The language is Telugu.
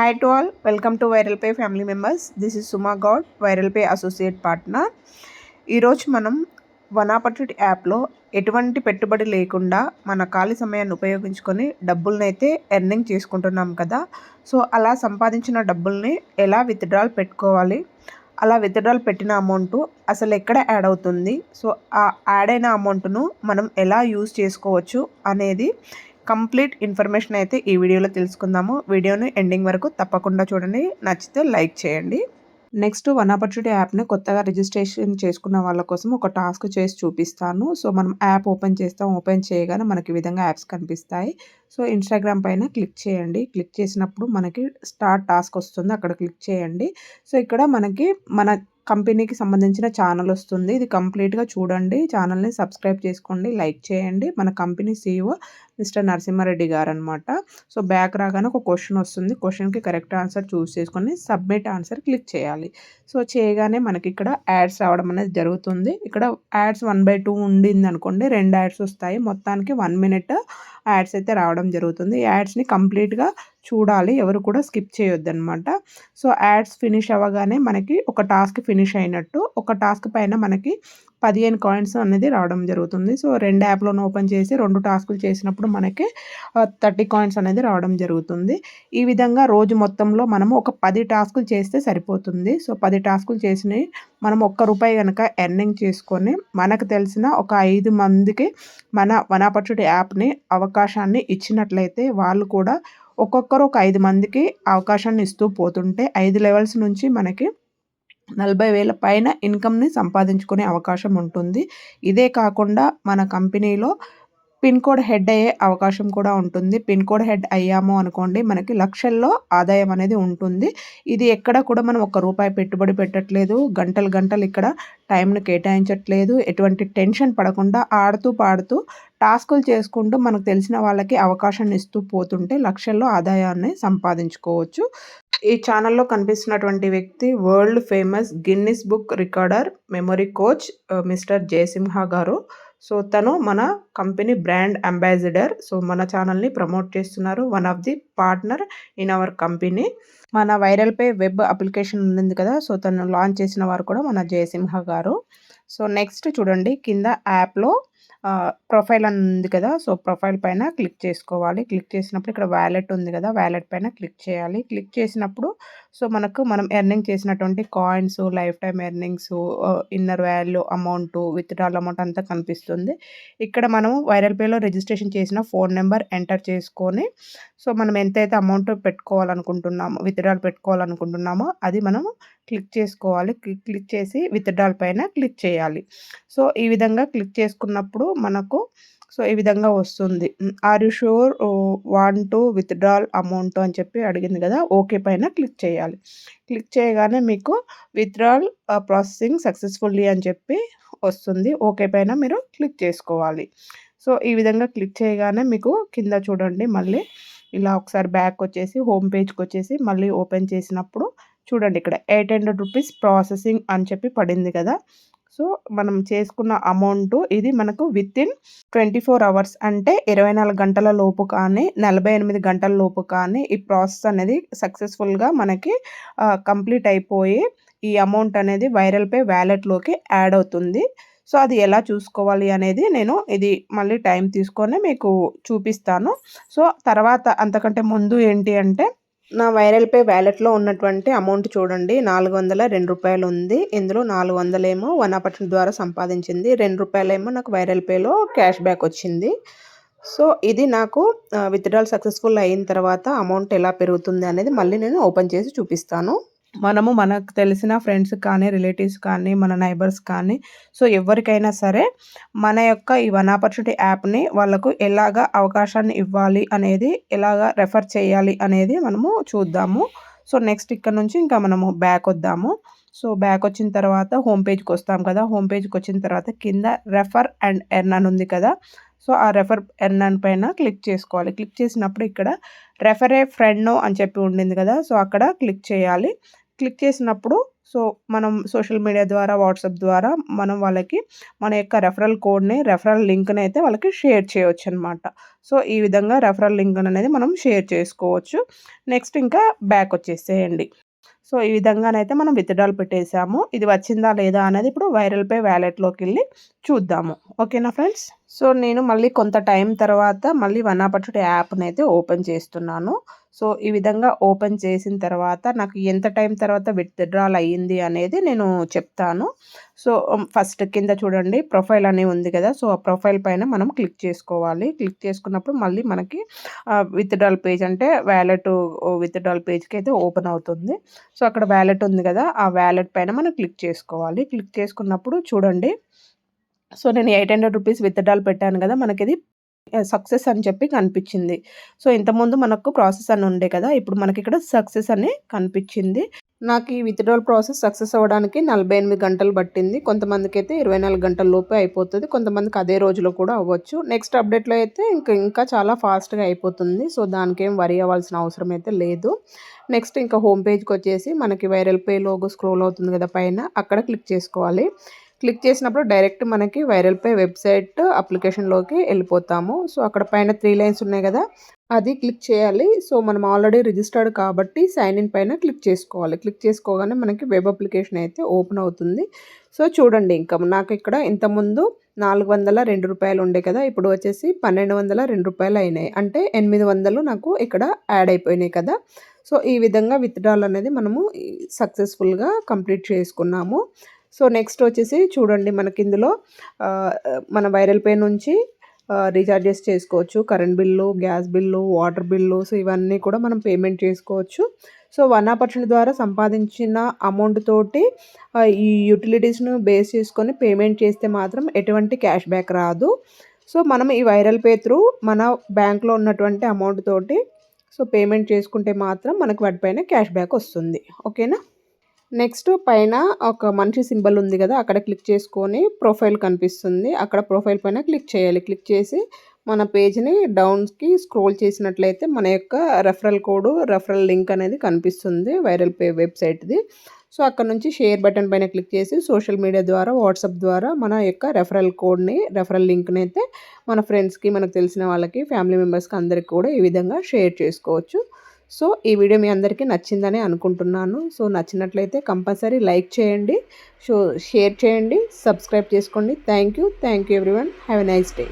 Hi to all welcome to Viral Pay family members this is Suma Goud Viral Pay associate partner ఈరోజు మనం వన్ ఆపర్చునిటీ యాప్లో ఎటువంటి పెట్టుబడి లేకుండా మన ఖాళీ సమయాన్ని ఉపయోగించుకొని డబ్బులనైతే అయితే ఎర్నింగ్ చేసుకుంటున్నాం కదా. సో అలా సంపాదించిన డబ్బుల్ని ఎలా విత్డ్రాల్ పెట్టుకోవాలి? అలా విత్డ్రాల్ పెట్టిన అమౌంట్ అసలు ఎక్కడ యాడ్ అవుతుంది? సో ఆ యాడ్ అయిన అమౌంట్ను మనం ఎలా యూజ్ చేసుకోవచ్చు అనేది కంప్లీట్ ఇన్ఫర్మేషన్ అయితే ఈ వీడియోలో తెలుసుకుందాము. వీడియోని ఎండింగ్ వరకు తప్పకుండా చూడండి. నచ్చితే లైక్ చేయండి. నెక్స్ట్ వన్ ఆపర్చునిటీ యాప్ని కొత్తగా రిజిస్ట్రేషన్ చేసుకున్న వాళ్ళ కోసం ఒక టాస్క్ చేసి చూపిస్తాను. సో మనం యాప్ ఓపెన్ చేస్తాం ఓపెన్ చేయగానే మనకి విధంగా యాప్స్ కనిపిస్తాయి. సో ఇన్స్టాగ్రామ్ పైన క్లిక్ చేయండి. క్లిక్ చేసినప్పుడు మనకి స్టార్ట్ టాస్క్ వస్తుంది. అక్కడ క్లిక్ చేయండి. సో ఇక్కడ మనకి మన కంపెనీకి సంబంధించిన ఛానల్ వస్తుంది. ఇది కంప్లీట్గా చూడండి. ఛానల్ని సబ్స్క్రైబ్ చేసుకోండి. లైక్ చేయండి. మన కంపెనీ సీఈఓ మిస్టర్ నరసింహారెడ్డి గారు అనమాట సో బ్యాక్ రాగానే ఒక క్వశ్చన్ వస్తుంది. క్వశ్చన్కి కరెక్ట్ ఆన్సర్ చూస్ చేసుకొని సబ్మిట్ ఆన్సర్ క్లిక్ చేయాలి. సో చేయగానే మనకి ఇక్కడ యాడ్స్ రావడం అనేది జరుగుతుంది. ఇక్కడ యాడ్స్ వన్ బై టూ ఉండింది అనుకోండి రెండు యాడ్స్ వస్తాయి. మొత్తానికి వన్ మినిట్ యాడ్స్ అయితే రావడం జరుగుతుంది. యాడ్స్ని కంప్లీట్గా చూడాలి. ఎవరు కూడా స్కిప్ చేయొద్దనమాట. సో యాడ్స్ ఫినిష్ అవ్వగానే మనకి ఒక టాస్క్ ఫినిష్ అయినట్టు ఒక టాస్క్ పైన మనకి పదిహేను కాయిన్స్ అనేది రావడం జరుగుతుంది. సో రెండు యాప్లను ఓపెన్ చేసి రెండు టాస్కులు చేసినప్పుడు మనకి థర్టీ కాయిన్స్ అనేది రావడం జరుగుతుంది. ఈ విధంగా రోజు మొత్తంలో మనము ఒక పది టాస్కులు చేస్తే సరిపోతుంది. సో పది టాస్కులు చేసినవి మనం ఒక్క రూపాయి కనుక ఎర్నింగ్ చేసుకొని మనకు తెలిసిన ఒక ఐదు మందికి మన వన్ ఆపర్చునిటీ యాప్ని అవకాశాన్ని ఇచ్చినట్లయితే వాళ్ళు కూడా ఒక్కొక్కరు ఒక ఐదు మందికి అవకాశాన్ని ఇస్తూ పోతుంటే ఐదు లెవెల్స్ నుంచి మనకి నలభై వేల పైన ఇన్కమ్ని సంపాదించుకునే అవకాశం ఉంటుంది. ఇదే కాకుండా మన కంపెనీలో పిన్ కోడ్ హెడ్ అయ్యే అవకాశం కూడా ఉంటుంది. పిన్ కోడ్ హెడ్ అయ్యాము అనుకోండి మనకి లక్షల్లో ఆదాయం అనేది ఉంటుంది. ఇది ఎక్కడ కూడా మనం ఒక రూపాయి పెట్టుబడి పెట్టట్లేదు. గంటలు గంటలు ఇక్కడ టైంను కేటాయించట్లేదు. ఎటువంటి టెన్షన్ పడకుండా ఆడుతూ పాడుతూ టాస్కులు చేసుకుంటూ మనకు తెలిసిన వాళ్ళకి అవకాశాన్ని ఇస్తూ పోతుంటే లక్షల్లో ఆదాయాన్ని సంపాదించుకోవచ్చు. ఈ ఛానల్లో కనిపిస్తున్నటువంటి వ్యక్తి world famous Guinness book recorder memory coach mister Jayasimha గారు. సో తను మన కంపెనీ బ్రాండ్ అంబాసిడర్. సో మన ఛానల్ని ప్రమోట్ చేస్తున్నారు. One of the partner in our company. మన వైరల్ పే వెబ్ అప్లికేషన్ ఉంది కదా సో తను లాంచ్ చేసిన వారు కూడా మన జయసింహ గారు. సో నెక్స్ట్ చూడండి కింద యాప్లో ప్రొఫైల్ అని ఉంది కదా సో ప్రొఫైల్ పైన క్లిక్ చేసుకోవాలి. క్లిక్ చేసినప్పుడు ఇక్కడ వ్యాలెట్ ఉంది కదా వ్యాలెట్ పైన క్లిక్ చేయాలి. క్లిక్ చేసినప్పుడు సో మనకు మనం ఎర్నింగ్ చేసినటువంటి coins life time earnings inner value amount withdrawal amount అంతా కనిపిస్తుంది. ఇక్కడ మనము వైరల్ పేలో రిజిస్ట్రేషన్ చేసిన ఫోన్ నెంబర్ ఎంటర్ చేసుకొని సో మనం ఎంతైతే అమౌంట్ పెట్టుకోవాలనుకుంటున్నామో విత్డ్రాల్ పెట్టుకోవాలనుకుంటున్నామో అది మనము క్లిక్ చేసుకోవాలి. క్లిక్ క్లిక్ చేసి విత్డ్రాల్ పైన క్లిక్ చేయాలి. సో ఈ విధంగా క్లిక్ చేసుకున్నప్పుడు మనకు సో ఈ విధంగా వస్తుంది. Are you sure want to withdrawal amount అని చెప్పి అడిగింది కదా ఓకే పైన క్లిక్ చేయాలి. క్లిక్ చేయగానే మీకు విత్డ్రాల్ ప్రాసెసింగ్ సక్సెస్ఫుల్లీ అని చెప్పి వస్తుంది. ఓకే పైన మీరు క్లిక్ చేసుకోవాలి. సో ఈ విధంగా క్లిక్ చేయగానే మీకు కింద చూడండి మళ్ళీ ఇలా ఒకసారి బ్యాక్ వచ్చేసి హోమ్ పేజ్కి వచ్చేసి మళ్ళీ ఓపెన్ చేసినప్పుడు చూడండి ఇక్కడ ఎయిట్ హండ్రెడ్ రూపీస్ ప్రాసెసింగ్ అని చెప్పి పడింది కదా. సో మనం చేసుకున్న అమౌంట్ ఇది మనకు within twenty four hours అంటే ఇరవై నాలుగు గంటల లోపు కానీ నలభై ఎనిమిది గంటల లోపు కానీ ఈ ప్రాసెస్ అనేది సక్సెస్ఫుల్గా మనకి కంప్లీట్ అయిపోయి ఈ అమౌంట్ అనేది వైరల్ పే వ్యాలెట్లోకి యాడ్ అవుతుంది. సో అది ఎలా చూసుకోవాలి అనేది నేను ఇది మళ్ళీ టైం తీసుకొని మీకు చూపిస్తాను. సో తర్వాత అంతకంటే ముందు ఏంటి అంటే నా వైరల్ పే వ్యాలెట్లో ఉన్నటువంటి అమౌంట్ చూడండి. నాలుగు వందల రెండు రూపాయలు ఉంది ఇందులో నాలుగు వందలేమో వన్ ఆపర్చునిటీ ద్వారా సంపాదించింది. రెండు రూపాయలేమో నాకు వైరల్ పేలో క్యాష్ బ్యాక్ వచ్చింది. సో ఇది నాకు విత్డ్రాల్ సక్సెస్ఫుల్ అయిన తర్వాత అమౌంట్ ఎలా పెరుగుతుంది అనేది మళ్ళీ నేను ఓపెన్ చేసి చూపిస్తాను. మనము మనకు తెలిసిన ఫ్రెండ్స్ కానీ రిలేటివ్స్ కానీ మన నైబర్స్ కానీ సో ఎవరికైనా సరే మన యొక్క ఈ వన్ ఆపర్చునిటీ యాప్ని వాళ్ళకు ఎలాగ అవకాశాన్ని ఇవ్వాలి అనేది ఎలాగ రెఫర్ చేయాలి అనేది మనము చూద్దాము. సో నెక్స్ట్ ఇక్కడ నుంచి ఇంకా మనము బ్యాక్ వద్దాము. సో బ్యాక్ వచ్చిన తర్వాత హోమ్ పేజ్కి వస్తాం కదా. హోమ్ పేజ్కి వచ్చిన తర్వాత కింద రెఫర్ అండ్ ఎర్న్ అని ఉంది కదా. సో ఆ రెఫర్ ఎర్న్ పైన క్లిక్ చేసుకోవాలి. క్లిక్ చేసినప్పుడు ఇక్కడ రెఫర్ ఏ ఫ్రెండ్ అని చెప్పి ఉండింది కదా. సో అక్కడ క్లిక్ చేయాలి. క్లిక్ చేసినప్పుడు సో మనం సోషల్ మీడియా ద్వారా వాట్సాప్ ద్వారా మనం వాళ్ళకి మన యొక్క రెఫరల్ కోడ్ని రెఫరల్ లింక్ని అయితే వాళ్ళకి షేర్ చేయవచ్చు అనమాట సో ఈ విధంగా రెఫరల్ లింక్ అనేది మనం షేర్ చేసుకోవచ్చు. నెక్స్ట్ ఇంకా బ్యాక్ వచ్చేసేయండి. సో ఈ విధంగానైతే మనం విత్డ్రాల్ పెట్టేసాము. ఇది వచ్చిందా లేదా అనేది ఇప్పుడు వైరల్ పే వ్యాలెట్లోకి వెళ్ళి చూద్దాము. ఓకేనా ఫ్రెండ్స్? సో నేను మళ్ళీ కొంత టైం తర్వాత మళ్ళీ వన్ ఆపర్చునిటీ యాప్ని అయితే ఓపెన్ చేస్తున్నాను. సో ఈ విధంగా ఓపెన్ చేసిన తర్వాత నాకు ఎంత టైం తర్వాత విత్డ్రాల్ అయ్యింది అనేది నేను చెప్తాను. సో ఫస్ట్ కింద చూడండి ప్రొఫైల్ అని ఉంది కదా సో ఆ ప్రొఫైల్ పైన మనం క్లిక్ చేసుకోవాలి. క్లిక్ చేసుకున్నప్పుడు మళ్ళీ మనకి విత్డ్రాల్ పేజ్ అంటే వ్యాలెట్ విత్డ్రాల్ పేజ్కి అయితే ఓపెన్ అవుతుంది. సో అక్కడ వ్యాలెట్ ఉంది కదా ఆ వ్యాలెట్ పైన మనం క్లిక్ చేసుకోవాలి. క్లిక్ చేసుకున్నప్పుడు చూడండి సో నేను ఎయిట్ హండ్రెడ్ రూపీస్ విత్డ్రాల్ పెట్టాను కదా మనకి ఇది సక్సెస్ అని చెప్పి కనిపించింది. సో ఇంతకుముందు మనకు ప్రాసెస్ అని ఉండే కదా ఇప్పుడు మనకి ఇక్కడ సక్సెస్ అని కనిపించింది. నాకు ఈ విత్డ్రాల్ ప్రాసెస్ సక్సెస్ అవ్వడానికి నలభై ఎనిమిది గంటలు పట్టింది. కొంతమందికి అయితే ఇరవై నాలుగు గంటల లోపే అయిపోతుంది. కొంతమందికి అదే రోజులో కూడా అవ్వచ్చు. నెక్స్ట్ అప్డేట్లో అయితే ఇంకా ఇంకా చాలా ఫాస్ట్గా అయిపోతుంది. సో దానికి ఏం వరి అవ్వాల్సిన అవసరం అయితే లేదు. నెక్స్ట్ ఇంకా హోమ్ పేజ్కి వచ్చేసి మనకి వైరల్ పే లోగో స్క్రోల్ అవుతుంది కదా పైన. అక్కడ క్లిక్ చేసుకోవాలి. క్లిక్ చేసినప్పుడు డైరెక్ట్ మనకి వైరల్ పే వెబ్సైట్ అప్లికేషన్లోకి వెళ్ళిపోతాము. సో అక్కడ పైన త్రీ లైన్స్ ఉన్నాయి కదా అది క్లిక్ చేయాలి. సో మనం ఆల్రెడీ రిజిస్టర్డ్ కాబట్టి సైన్ ఇన్ పైన క్లిక్ చేసుకోవాలి. క్లిక్ చేసుకోగానే మనకి వెబ్ అప్లికేషన్ అయితే ఓపెన్ అవుతుంది. సో చూడండి ఇంకా నాకు ఇక్కడ ఇంతకుముందు నాలుగు వందల రెండు రూపాయలు ఉండే కదా ఇప్పుడు వచ్చేసి పన్నెండు వందల రెండు రూపాయలు అయినాయి. అంటే ఎనిమిది వందలు నాకు ఇక్కడ యాడ్ అయిపోయినాయి కదా. సో ఈ విధంగా విత్డ్రాల్ అనేది మనము సక్సెస్ఫుల్గా కంప్లీట్ చేసుకున్నాము. సో నెక్స్ట్ వచ్చేసి చూడండి మనకి ఇందులో మన వైరల్ పే నుంచి రీఛార్జెస్ చేసుకోవచ్చు. Current bill gas bill water bill so ఇవన్నీ కూడా మనం పేమెంట్ చేసుకోవచ్చు. సో వన్ ఆపర్చునిటీ ద్వారా సంపాదించిన అమౌంట్ తోటి ఈ యూటిలిటీస్ను బేస్ చేసుకొని పేమెంట్ చేస్తే మాత్రం ఎటువంటి క్యాష్ బ్యాక్ రాదు. సో మనం ఈ వైరల్ పే త్రూ మన బ్యాంక్లో ఉన్నటువంటి అమౌంట్ తోటి సో పేమెంట్ చేసుకుంటే మాత్రం మనకు వాటిపైన క్యాష్ బ్యాక్ వస్తుంది. ఓకేనా? నెక్స్ట్ పైన ఒక మనిషి సింబల్ ఉంది కదా అక్కడ క్లిక్ చేసుకొని ప్రొఫైల్ కనిపిస్తుంది. అక్కడ ప్రొఫైల్ పైన క్లిక్ చేయాలి. క్లిక్ చేసి మన పేజ్ని డౌన్కి స్క్రోల్ చేసినట్లయితే మన యొక్క రెఫరల్ కోడ్ రెఫరల్ లింక్ అనేది కనిపిస్తుంది వైరల్ పే వెబ్సైట్ది. సో అక్కడ నుంచి షేర్ బటన్ పైన క్లిక్ చేసి సోషల్ మీడియా ద్వారా వాట్సాప్ ద్వారా మన యొక్క రెఫరల్ కోడ్ని రెఫరల్ లింక్ని అయితే మన ఫ్రెండ్స్కి మనకు తెలిసిన వాళ్ళకి ఫ్యామిలీ మెంబర్స్కి అందరికి కూడా ఈ విధంగా షేర్ చేసుకోవచ్చు. సో ఈ వీడియో మీ అందరికీ నచ్చిందని అనుకుంటున్నాను. సో నచ్చినట్లయితే కంపల్సరీ లైక్ చేయండి. సో షేర్ చేయండి. సబ్స్క్రైబ్ చేసుకోండి. Thank you thank you everyone. Have a nice day.